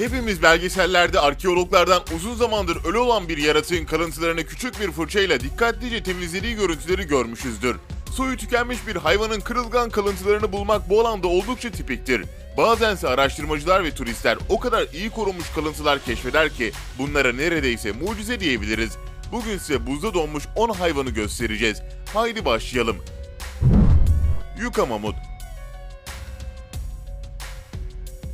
Hepimiz belgesellerde arkeologlardan uzun zamandır ölü olan bir yaratığın kalıntılarını küçük bir fırçayla dikkatlice temizlediği görüntüleri görmüşüzdür. Soyu tükenmiş bir hayvanın kırılgan kalıntılarını bulmak bu alanda oldukça tipiktir. Bazense araştırmacılar ve turistler o kadar iyi korunmuş kalıntılar keşfeder ki bunlara neredeyse mucize diyebiliriz. Bugün size buzda donmuş 10 hayvanı göstereceğiz. Haydi başlayalım. Yuka mamut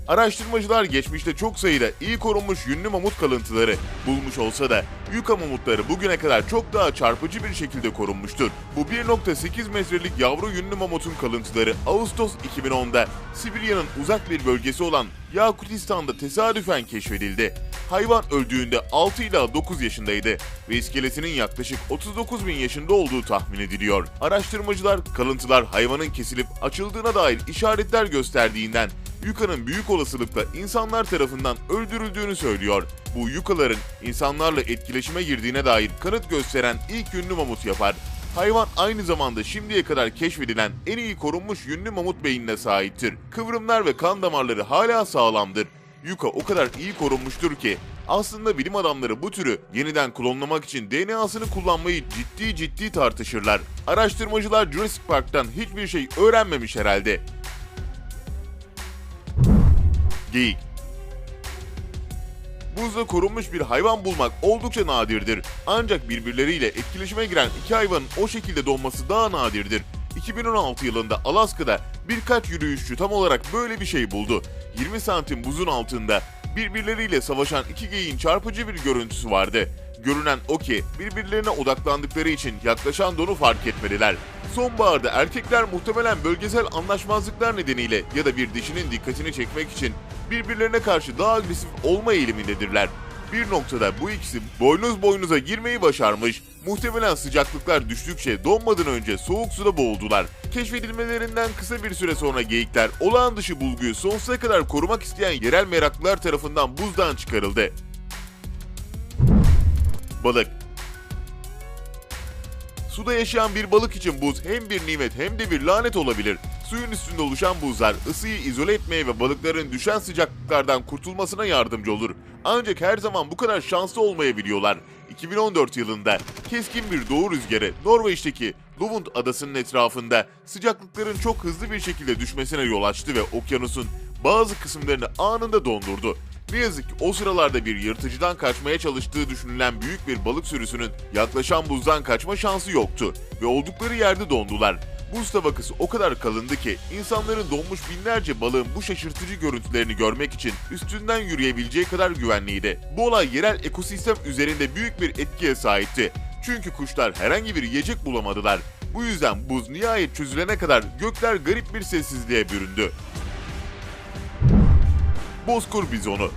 Araştırmacılar geçmişte çok sayıda iyi korunmuş yünlü mamut kalıntıları bulmuş olsa da yuka mamutları bugüne kadar çok daha çarpıcı bir şekilde korunmuştur. Bu 1.8 metrelik yavru yünlü mamutun kalıntıları Ağustos 2010'da Sibirya'nın uzak bir bölgesi olan Yakutistan'da tesadüfen keşfedildi. Hayvan öldüğünde 6 ila 9 yaşındaydı ve iskeletinin yaklaşık 39 bin yaşında olduğu tahmin ediliyor. Araştırmacılar kalıntılar hayvanın kesilip açıldığına dair işaretler gösterdiğinden Yuka'nın büyük olasılıkla insanlar tarafından öldürüldüğünü söylüyor. Bu Yukaların insanlarla etkileşime girdiğine dair kanıt gösteren ilk yünlü mamut yapar. Hayvan aynı zamanda şimdiye kadar keşfedilen en iyi korunmuş yünlü mamut beyinine sahiptir. Kıvrımlar ve kan damarları hala sağlamdır. Yuka o kadar iyi korunmuştur ki aslında bilim adamları bu türü yeniden klonlamak için DNA'sını kullanmayı ciddi ciddi tartışırlar. Araştırmacılar Jurassic Park'tan hiçbir şey öğrenmemiş herhalde. Geyik Buzda korunmuş bir hayvan bulmak oldukça nadirdir. Ancak birbirleriyle etkileşime giren iki hayvanın o şekilde donması daha nadirdir. 2016 yılında Alaska'da birkaç yürüyüşçü tam olarak böyle bir şey buldu. 20 santim buzun altında birbirleriyle savaşan iki geyiğin çarpıcı bir görüntüsü vardı. Görünen o ki birbirlerine odaklandıkları için yaklaşan donu fark etmediler. Sonbaharda erkekler muhtemelen bölgesel anlaşmazlıklar nedeniyle ya da bir dişinin dikkatini çekmek için birbirlerine karşı daha agresif olma eğilimindedirler. Bir noktada bu ikisi boynuz boynuza girmeyi başarmış, muhtemelen sıcaklıklar düştükçe donmadan önce soğuk suda boğuldular. Keşfedilmelerinden kısa bir süre sonra geyikler olağan dışı bulguyu sonsuza kadar korumak isteyen yerel meraklılar tarafından buzdan çıkarıldı. Balık Suda yaşayan bir balık için buz hem bir nimet hem de bir lanet olabilir. Suyun üstünde oluşan buzlar ısıyı izole etmeye ve balıkların düşen sıcaklıklardan kurtulmasına yardımcı olur. Ancak her zaman bu kadar şanslı olmayabiliyorlar. 2014 yılında keskin bir doğu rüzgarı Norveç'teki Lovund adasının etrafında sıcaklıkların çok hızlı bir şekilde düşmesine yol açtı ve okyanusun bazı kısımlarını anında dondurdu. Ne yazık ki o sıralarda bir yırtıcıdan kaçmaya çalıştığı düşünülen büyük bir balık sürüsünün yaklaşan buzdan kaçma şansı yoktu ve oldukları yerde dondular. Buz tabakası o kadar kalındı ki insanların donmuş binlerce balığın bu şaşırtıcı görüntülerini görmek için üstünden yürüyebileceği kadar güvenliydi. Bu olay yerel ekosistem üzerinde büyük bir etkiye sahipti. Çünkü kuşlar herhangi bir yiyecek bulamadılar. Bu yüzden buz nihayet çözülene kadar gökler garip bir sessizliğe büründü. Bozkır bizonu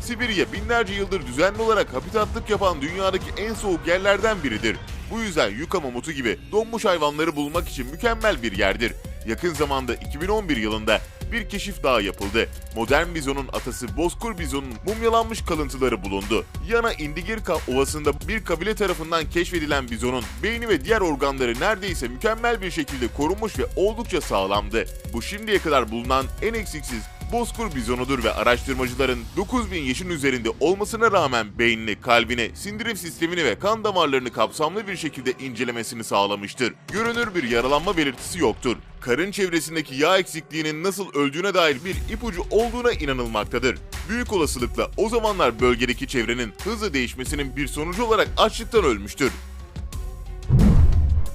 Sibirya binlerce yıldır düzenli olarak habitatlık yapan dünyadaki en soğuk yerlerden biridir. Bu yüzden yuka mamutu gibi donmuş hayvanları bulmak için mükemmel bir yerdir. Yakın zamanda 2011 yılında bir keşif daha yapıldı. Modern bizonun atası Bozkır bizonun mumyalanmış kalıntıları bulundu. Yana Indigirka Ovası'nda bir kabile tarafından keşfedilen bizonun beyni ve diğer organları neredeyse mükemmel bir şekilde korunmuş ve oldukça sağlamdı. Bu şimdiye kadar bulunan en eksiksiz Bozkır bizonudur ve araştırmacıların 9000 yaşın üzerinde olmasına rağmen beynini, kalbini, sindirim sistemini ve kan damarlarını kapsamlı bir şekilde incelemesini sağlamıştır. Görünür bir yaralanma belirtisi yoktur. Karın çevresindeki yağ eksikliğinin nasıl öldüğüne dair bir ipucu olduğuna inanılmaktadır. Büyük olasılıkla o zamanlar bölgedeki çevrenin hızlı değişmesinin bir sonucu olarak açlıktan ölmüştür.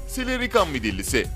Selerikan midillisi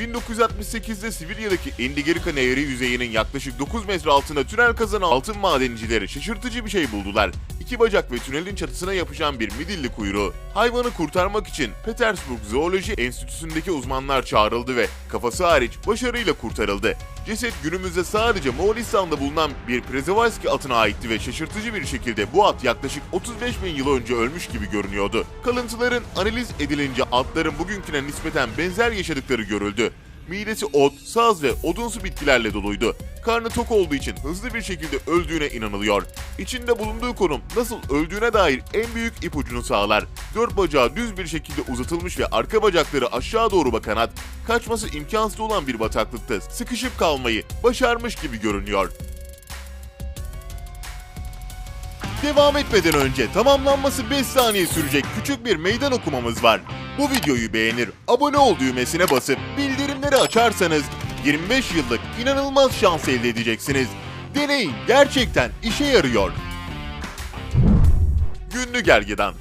1968'de Sibirya'daki Indigirka Nehri yüzeyinin yaklaşık 9 metre altında tünel kazan altın madencileri şaşırtıcı bir şey buldular. İki bacak ve tünelin çatısına yapışan bir midilli kuyruğu. Hayvanı kurtarmak için Petersburg Zooloji Enstitüsü'ndeki uzmanlar çağrıldı ve kafası hariç başarıyla kurtarıldı. Ceset günümüzde sadece Moğolistan'da bulunan bir Przewalski atına aitti ve şaşırtıcı bir şekilde bu at yaklaşık 35 bin yıl önce ölmüş gibi görünüyordu. Kalıntıların analiz edilince atların bugünküne nispeten benzer yaşadıkları görüldü. Midesi ot, saz ve odunsu bitkilerle doluydu. Karnı tok olduğu için hızlı bir şekilde öldüğüne inanılıyor. İçinde bulunduğu konum nasıl öldüğüne dair en büyük ipucunu sağlar. Dört bacağı düz bir şekilde uzatılmış ve arka bacakları aşağı doğru bakan at, kaçması imkansız olan bir bataklıkta sıkışıp kalmayı başarmış gibi görünüyor. Devam etmeden önce tamamlanması 5 saniye sürecek küçük bir meydan okumamız var. Bu videoyu beğenir, abone ol düğmesine basıp bildirimleri açarsanız 25 yıllık inanılmaz şans elde edeceksiniz. Deneyin gerçekten işe yarıyor. Günlü gergedan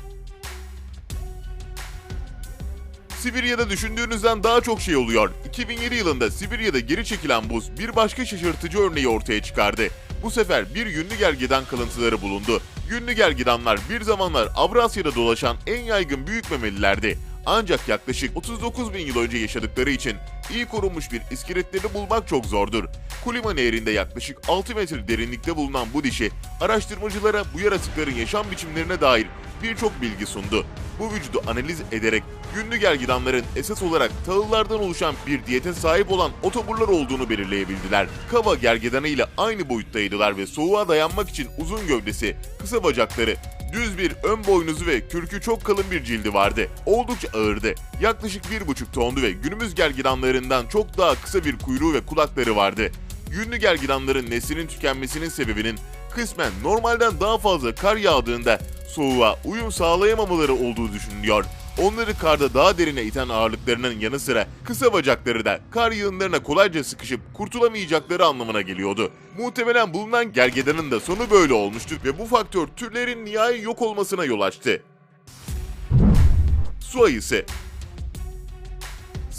Sibirya'da düşündüğünüzden daha çok şey oluyor. 2007 yılında Sibirya'da geri çekilen buz bir başka şaşırtıcı örneği ortaya çıkardı. Bu sefer bir yünlü gergedan kalıntıları bulundu. Yünlü gergedanlar bir zamanlar Avrasya'da dolaşan en yaygın büyük memelilerdi. Ancak yaklaşık 39 bin yıl önce yaşadıkları için iyi korunmuş bir iskeletlerini bulmak çok zordur. Kulima Nehri'nde yaklaşık 6 metre derinlikte bulunan bu dişi, araştırmacılara bu yaratıkların yaşam biçimlerine dair birçok bilgi sundu. Bu vücudu analiz ederek günlü gergidanların esas olarak tahıllardan oluşan bir diyete sahip olan otoburlar olduğunu belirleyebildiler. Kava gergedanı ile aynı boyuttaydılar ve soğuğa dayanmak için uzun gövdesi, kısa bacakları, düz bir ön boynuzu ve kürkü çok kalın bir cildi vardı. Oldukça ağırdı. Yaklaşık 1,5 tondu ve günümüz gergidanlarından çok daha kısa bir kuyruğu ve kulakları vardı. Yünlü gergidanların neslinin tükenmesinin sebebinin kısmen normalden daha fazla kar yağdığında soğuğa uyum sağlayamamaları olduğu düşünülüyor. Onları karda daha derine iten ağırlıklarının yanı sıra kısa bacakları da kar yığınlarına kolayca sıkışıp kurtulamayacakları anlamına geliyordu. Muhtemelen bulunan gergedanın da sonu böyle olmuştu ve bu faktör türlerin nihai yok olmasına yol açtı. Su ayısı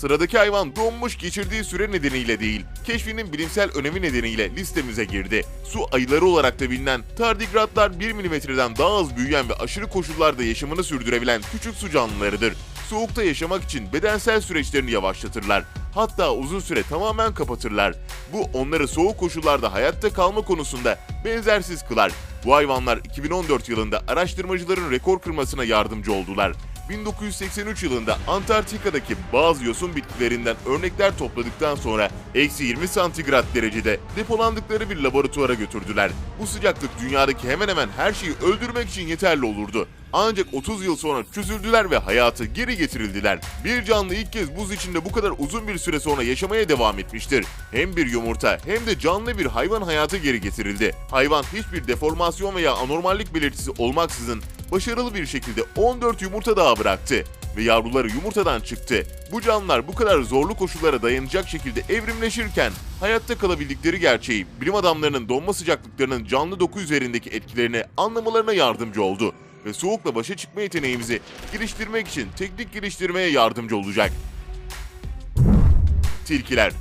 Sıradaki hayvan donmuş geçirdiği süre nedeniyle değil, keşfinin bilimsel önemi nedeniyle listemize girdi. Su ayıları olarak da bilinen tardigratlar 1 milimetreden daha az büyüyen ve aşırı koşullarda yaşamını sürdürebilen küçük su canlılarıdır. Soğukta yaşamak için bedensel süreçlerini yavaşlatırlar. Hatta uzun süre tamamen kapatırlar. Bu onları soğuk koşullarda hayatta kalma konusunda benzersiz kılar. Bu hayvanlar 2014 yılında araştırmacıların rekor kırmasına yardımcı oldular. 1983 yılında Antarktika'daki bazı yosun bitkilerinden örnekler topladıktan sonra eksi 20 santigrat derecede depolandıkları bir laboratuvara götürdüler. Bu sıcaklık dünyadaki hemen hemen her şeyi öldürmek için yeterli olurdu. Ancak 30 yıl sonra çözüldüler ve hayatı geri getirildiler. Bir canlı ilk kez buz içinde bu kadar uzun bir süre sonra yaşamaya devam etmiştir. Hem bir yumurta hem de canlı bir hayvan hayatı geri getirildi. Hayvan hiçbir deformasyon veya anormallik belirtisi olmaksızın başarılı bir şekilde 14 yumurta daha bıraktı ve yavruları yumurtadan çıktı. Bu canlılar bu kadar zorlu koşullara dayanacak şekilde evrimleşirken hayatta kalabildikleri gerçeği bilim adamlarının donma sıcaklıklarının canlı doku üzerindeki etkilerini anlamalarına yardımcı oldu ve soğukla başa çıkma yeteneğimizi geliştirmek için teknik geliştirmeye yardımcı olacak. Tilkiler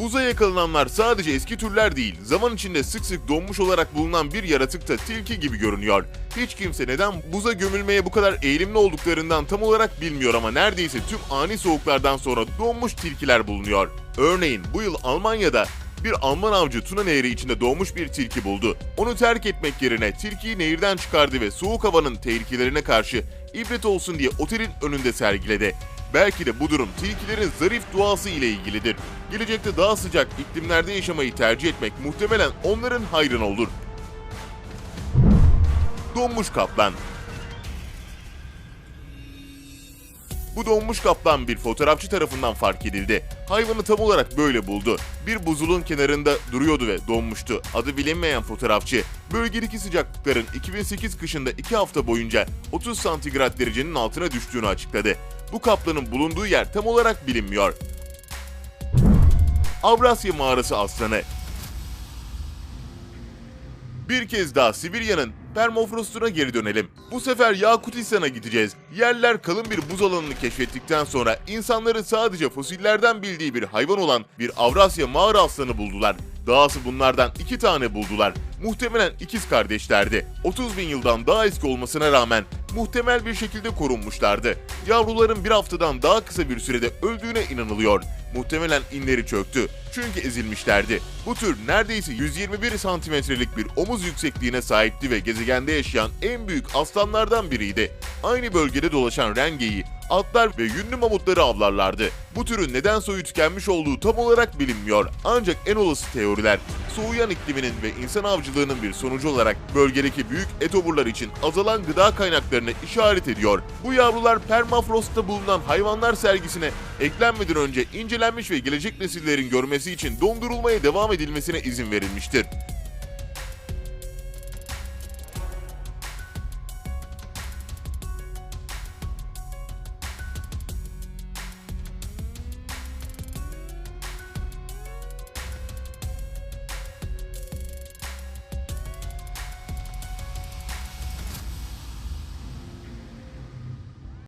Buza yakalananlar sadece eski türler değil, zaman içinde sık sık donmuş olarak bulunan bir yaratık da tilki gibi görünüyor. Hiç kimse neden buza gömülmeye bu kadar eğilimli olduklarından tam olarak bilmiyor ama neredeyse tüm ani soğuklardan sonra donmuş tilkiler bulunuyor. Örneğin bu yıl Almanya'da bir Alman avcı Tuna Nehri içinde doğmuş bir tilki buldu. Onu terk etmek yerine tilkiyi nehirden çıkardı ve soğuk havanın tehlikelerine karşı ibret olsun diye otelin önünde sergiledi. Belki de bu durum tilkilerin zarif doğası ile ilgilidir. Gelecekte daha sıcak iklimlerde yaşamayı tercih etmek muhtemelen onların hayrına olur. Donmuş kaplan Bu donmuş kaplan bir fotoğrafçı tarafından fark edildi. Hayvanı tam olarak böyle buldu. Bir buzulun kenarında duruyordu ve donmuştu. Adı bilinmeyen fotoğrafçı, bölgedeki sıcaklıkların 2008 kışında 2 hafta boyunca 30 santigrat derecenin altına düştüğünü açıkladı. Bu kaplanın bulunduğu yer tam olarak bilinmiyor. Avrasya Mağarası Aslanı bir kez daha Sibirya'nın permafrostuna geri dönelim. Bu sefer Yakutistan'a gideceğiz. Yerler kalın bir buz alanını keşfettikten sonra insanların sadece fosillerden bildiği bir hayvan olan bir Avrasya mağara aslanı buldular. Dahası bunlardan iki tane buldular. Muhtemelen ikiz kardeşlerdi. 30 bin yıldan daha eski olmasına rağmen muhtemel bir şekilde korunmuşlardı. Yavruların bir haftadan daha kısa bir sürede öldüğüne inanılıyor. Muhtemelen inleri çöktü. Çünkü ezilmişlerdi. Bu tür neredeyse 121 santimetrelik bir omuz yüksekliğine sahipti ve gezegende yaşayan en büyük aslanlardan biriydi. Aynı bölgede dolaşan rengeyi atlar ve yünlü mamutları avlarlardı. Bu türün neden soyu tükenmiş olduğu tam olarak bilinmiyor. Ancak en olası teoriler soğuyan ikliminin ve insan avcılığının bir sonucu olarak bölgedeki büyük etoburlar için azalan gıda kaynaklarını işaret ediyor. Bu yavrular permafrostta bulunan hayvanlar sergisine eklenmeden önce incelenmiş ve gelecek nesillerin görmesi için dondurulmaya devam edilmesine izin verilmiştir.